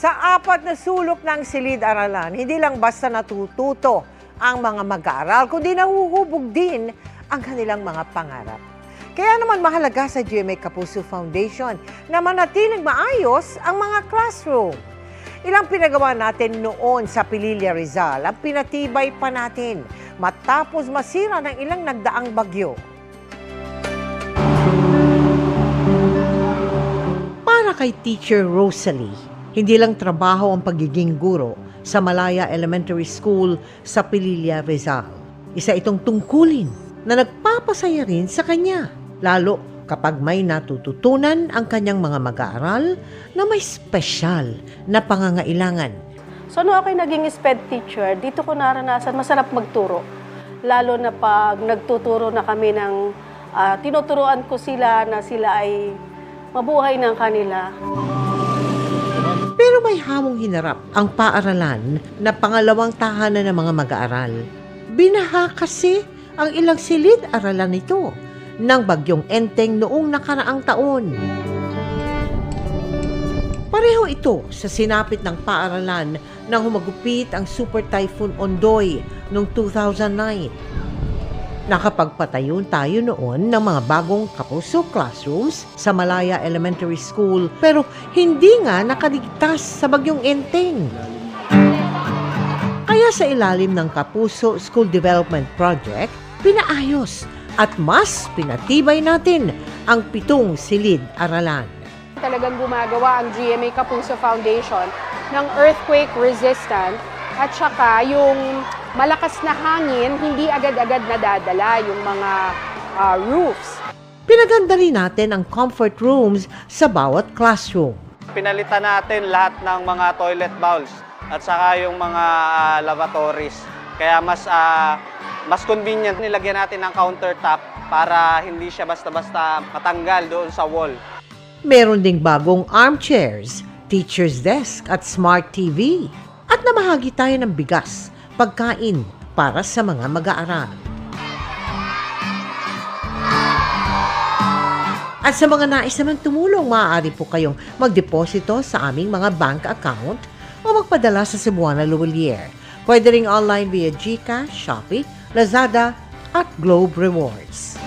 Sa apat na sulok ng silid-aralan, hindi lang basta natututo ang mga mag-aaral, kundi nahuhubog din ang kanilang mga pangarap. Kaya naman mahalaga sa GMA Kapuso Foundation na manatiling maayos ang mga classroom. Ilang pinagawa natin noon sa Pililla Rizal ang pinatibay pa natin matapos masira ng ilang nagdaang bagyo. Para kay Teacher Rosalie, hindi lang trabaho ang pagiging guro sa Malaya Elementary School sa Pililla Rizal. Isa itong tungkulin na nagpapasaya rin sa kanya, lalo kapag may natututunan ang kanyang mga mag-aaral na may espesyal na pangangailangan. So, nung ako'y naging SPED teacher, dito ko naranasan, masarap magturo. Lalo na pag nagtuturo na kami ng, ah, tinuturuan ko sila na sila ay mabuhay ng kanila. Hamong hinarap ang paaralan na pangalawang tahanan ng mga mag-aaral. Binaha kasi ang ilang silid-aralan nito ng bagyong enteng noong nakaraang taon. Pareho ito sa sinapit ng paaralan nang humagupit ang Super Typhoon Ondoy noong 2009. Nakapagpatayon tayo noon ng mga bagong kapuso classrooms sa Malaya Elementary School pero hindi nga nakaligtas sa bagyong enteng. Kaya sa ilalim ng Kapuso School Development Project, pinaayos at mas pinatibay natin ang pitong silid-aralan. Talagang gumagawa ang GMA Kapuso Foundation ng earthquake resistant at saka yung malakas na hangin, hindi agad-agad nadadala yung mga ah, roofs. Pinaganda rin natin ang comfort rooms sa bawat classroom. Pinalitan natin lahat ng mga toilet bowls at saka yung mga ah, lavatories. Kaya mas ah, mas convenient nilagyan natin ng countertop para hindi siya basta-basta matanggal doon sa wall. Meron ding bagong armchairs, teacher's desk at smart TV. At namahagi tayo ng bigas, pagkain para sa mga mag-aaral. At sa mga nais naman tumulong, maaari po kayong magdeposito sa aming mga bank account o magpadala sa Cebuana Luwalier. Pwede ring online via GCash, Shopee, Lazada at Globe Rewards.